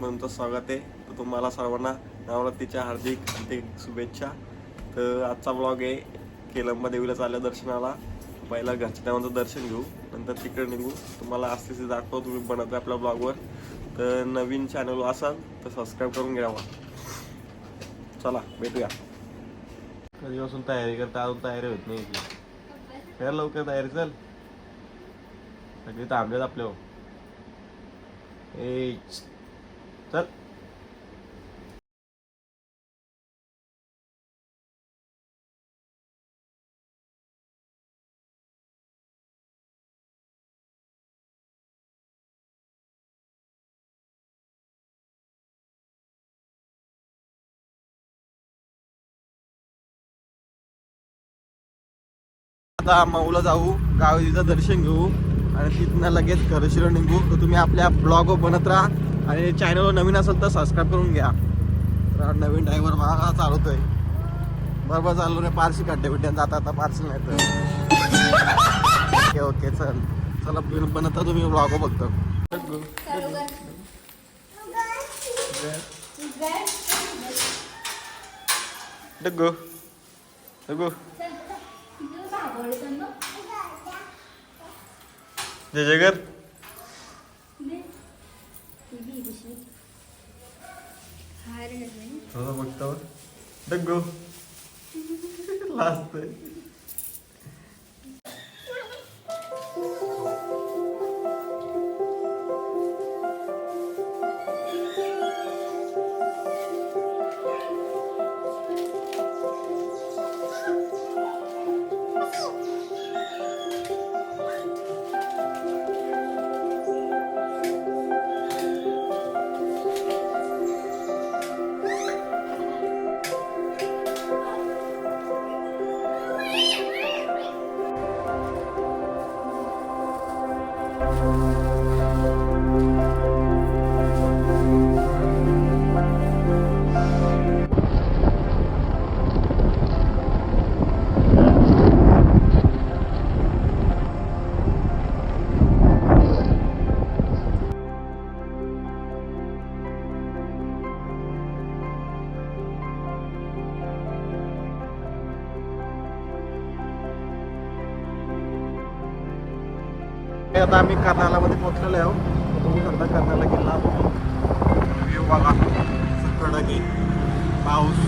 तुमचं स्वागत आहे. तर तुम्हाला सर्वांना नवरात्रीच्या हार्दिक हार्दिक शुभेच्छा. तर आजचा ब्लॉग आहे केलंबा देवीला चालल्या दर्शनाला. पहिला घरच्या देवांचं दर्शन घेऊ. नंतर तिकडे निघू. तुम्हाला असे दाखवतो तुम्ही बनवतो आपल्या ब्लॉगवर तर नवीन चॅनल असाल तर सबस्क्राईब करून घ्यावा चला भेटूया. कधीपासून तयारी करता अजून तयारी होत नाही याची. कर लवकर तयारी चल. सगळी थांबलेत आपल्या हो. ए चल आता माऊला जाऊ गावीचं दर्शन घेऊ. आणि तिथनं लगेच घरशिरो निघू. तर तुम्ही आपल्या ब्लॉग बनत राहा आणि चॅनलवर नवीन असेल तर सबस्क्राईब करून घ्या. तर नवीन ड्रायव्हर बघा चालवतोय. बरोबर चाललो रे पारशी खड्डे बिड्डे जाता आता पार्सल नाही तर. ओके ओके चल. चला बनता तुम्ही ब्लॉग बघतो. डग्गू डग्गू जय थोडं बघतो डग्गू लास्ट आता आम्ही कर्नालामध्ये पोहोचलेलो आहोत हो. तुम्ही समजा कर्नाला गेला व्यू बघा. कडक की पाऊस.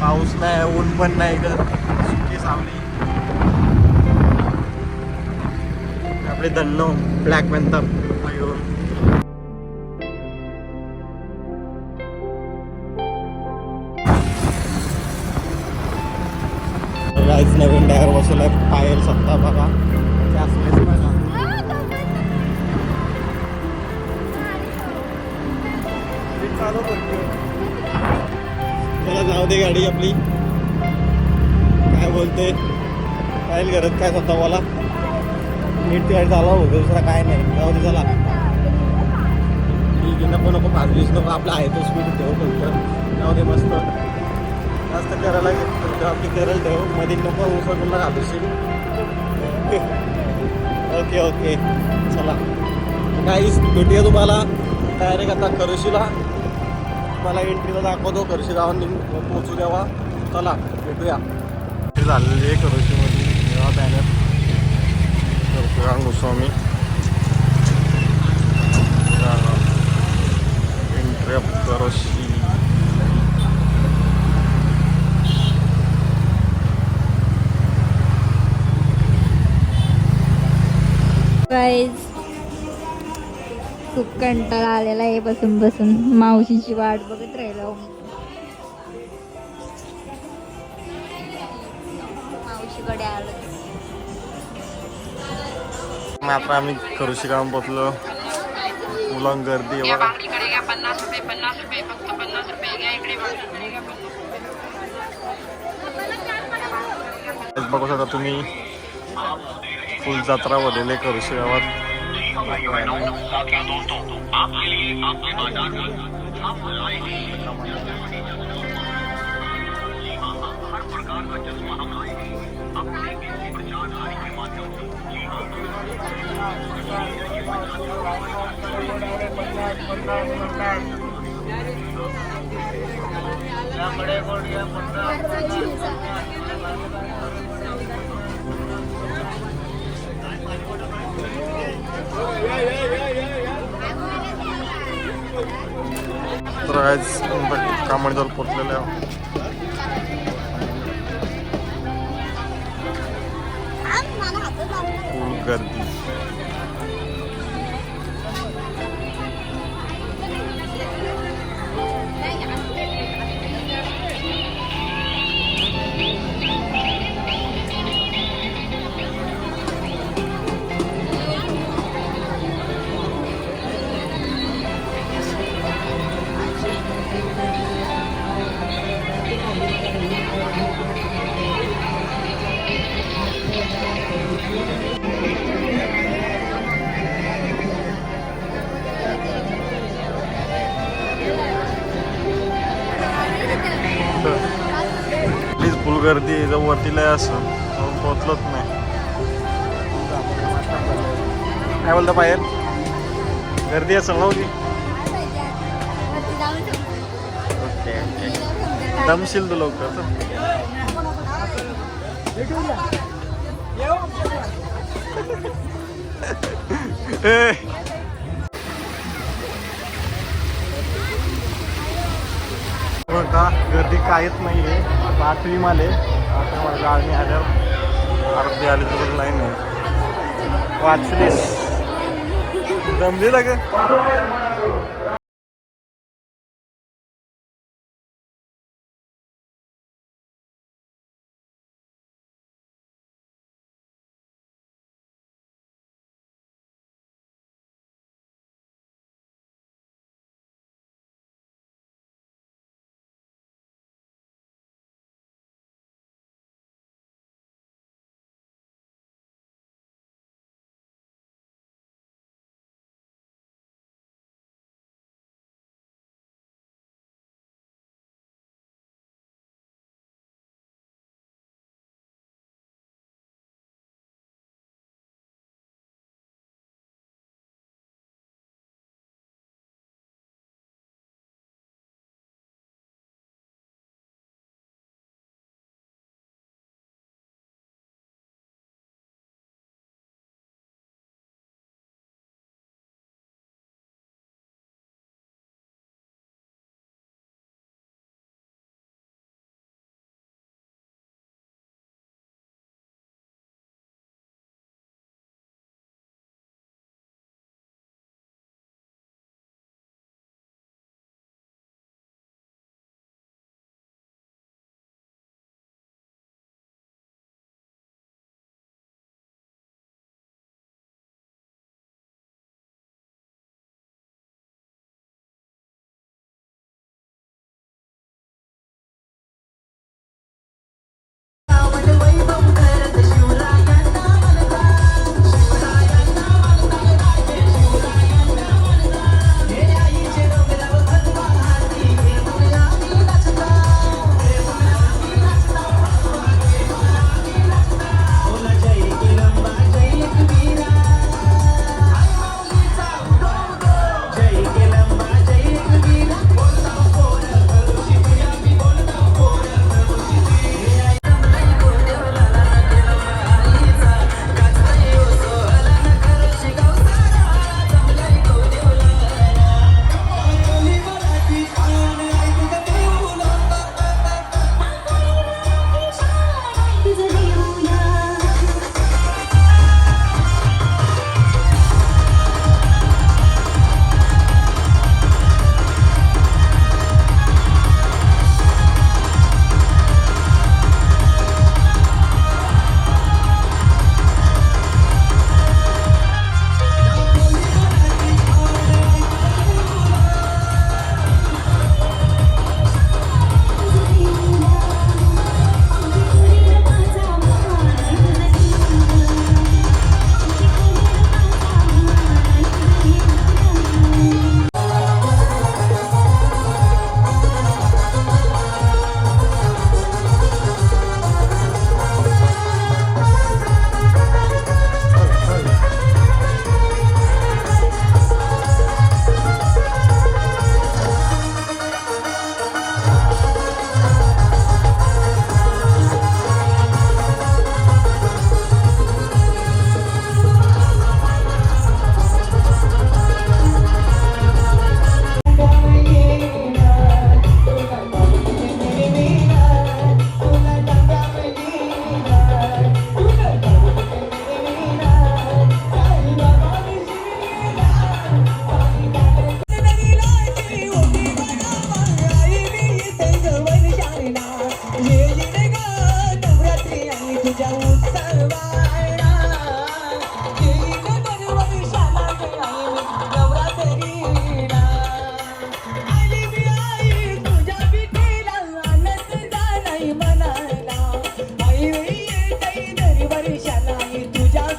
पाऊस नाही ऊन पण नाही ग सुकी सावली. आपले दन्नो ब्लॅक पॅन्थर मयूर नवीन टायर बसवलाय. पायल सत्ता बघा. जास्त त्याला चला जाऊ दे गाडी आपली. काय बोलते? काय करत काय स्वतः मला नीट ती गाडी चालवा होतो दुसरा काय नाही. जाऊ दे चला. ठीक आहे नको नको पाच वीस नको आपला आहे तो स्पीड ठेव फक्त जाऊ दे मस्त. जास्त करायला आपली करायला ठेव. मध्ये नको उसळला घालूशील. Okay okay. चला. काहीच भेटूया तुम्हाला. डायरेक्ट आता खरशीला मला एंट्रीला दाखवतो. खरशी गावांनी पोहोचू द्यावा. चला भेटूया. झालेली आहे खरशीमध्ये तेव्हा banner Parshuram Goswami. Entry of guys खूप कंटाळा आलेला आहे बसून बसून. मावशीची वाट बघत राहिलो. मावशीकडे आलो. आता आम्ही खरोशी गाव पोचलो मुलं गर्दी बघा. शकता तुम्ही. फुल जत्रा भरलेली आहे खरोशी गावात. क्या दोस्तों आपके लिए आपके बाज़ार में हम लाए हर प्रकार का चश्मा हम लाए हैं अपने प्रचार आदि के माध्यम से। बड़े बोर्ड तर आज कामणी जवळ पोचलेले आहोत फुल गर्दी. आहे, असं. पोहोचलोच नाही. काय बोलता बाहेर? गर्दी असेल ना होती ओके ओके. दमशील तू लवकर. बघा गर्दी काहीच नाही आहे. आठवी माले आता मला गाडी आल्यावर अर्धी आली तर लाईन आहे. वाचलीस. जमली लागे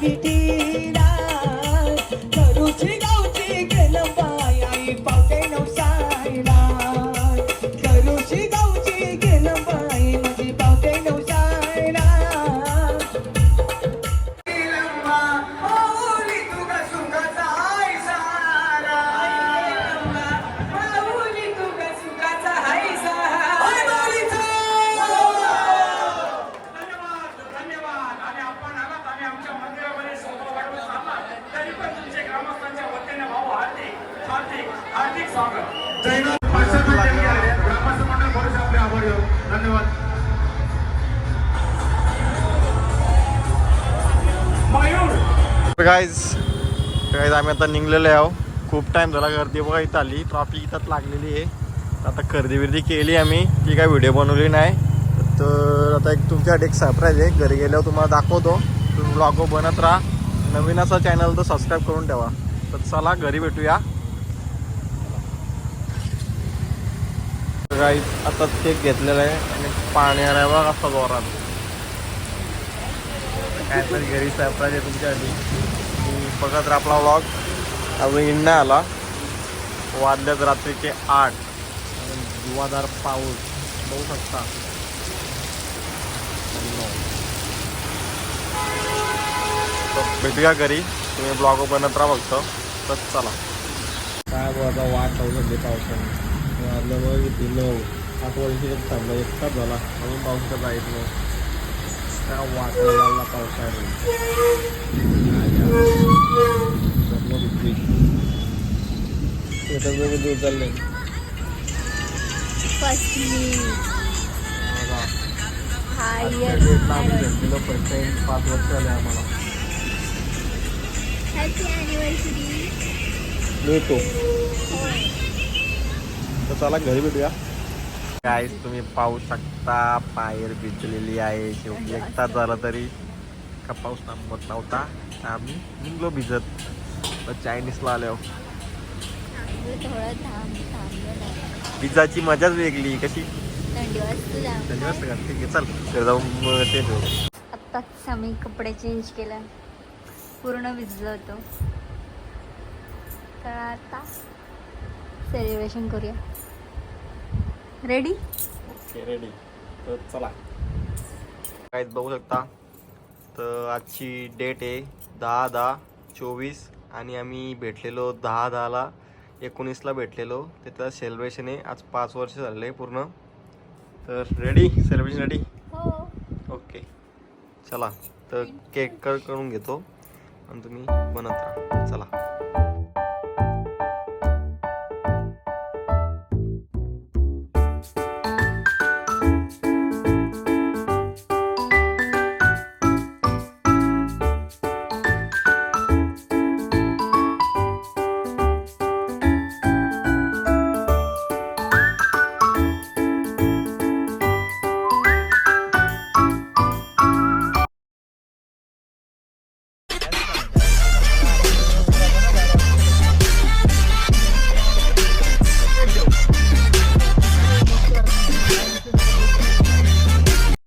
Happy Day. गाईज गाईज आम्ही आता निघलेलो आहो खूप टाइम झाला गर्दी बघा इथं आली. ट्रॉफिक इथंच लागलेली आहे. आता खरेदी बिर्दी केली आम्ही. ती काय व्हिडिओ बनवली नाही. तर आता एक तुमच्यासाठी एक सरप्राईज आहे. घरी गेल्यावर तुम्हाला दाखवतो. तुम्ही ब्लॉग बनत राहा. नवीन असा चॅनल तर सबस्क्राईब करून ठेवा. तर चला घरी भेटूया. गाईज आता केक घेतलेला आहे आणि पाणी आलाय बघा असा जोरात. काय तरी घरी सरप्राईज आहे तुमच्यासाठी. बघत राहा आपला व्लॉग अजून इन नाही आला. वाजल्यात रात्रीचे आठ. आणि जुवादार पाऊस. बघू शकता. तर भेटूया घरी. तुम्ही ब्लॉग बनत राहा फक्त. तर चला. काय बघा वाट लावून दे पावसाने वाजलं मग किती नऊ आठ वर्षी थांबलं एक झाला. अजून पाऊस कसा जायत नाही काय वाट लागला पावसाने दूर चालले पाच वर्ष झाले आम्हाला मिळतो तर चला घरी भेटूया काय तुम्ही पाहू शकता पायर भिजलेली आहे. शेवटी एक तास झाला तरी का पाऊस थांबत नव्हता. आम्ही निघलो भिजत. चायनीजला आलो पिझ्झाची मजाच वेगळी. कशी? चल. जाऊन मग ते. आत्ताच आम्ही कपडे चेंज केले. पूर्ण भिजलो होतो. तर आता सेलिब्रेशन करूया. रेडी ओके रेडी तर चला. काय बघू शकता. तर आजची डेट आहे दहा दहा चोवीस आणि आम्ही भेटलेलो दहा दहाला एकोणीसला भेटलेलो. त्याचं सेलिब्रेशन आहे. आज पाच वर्ष झालेलं आहे पूर्ण. तर रेडी सेलिब्रेशन रेडी हो. ओके चला. तर केक कट करून घेतो. आणि तुम्ही बनत राहा. चला.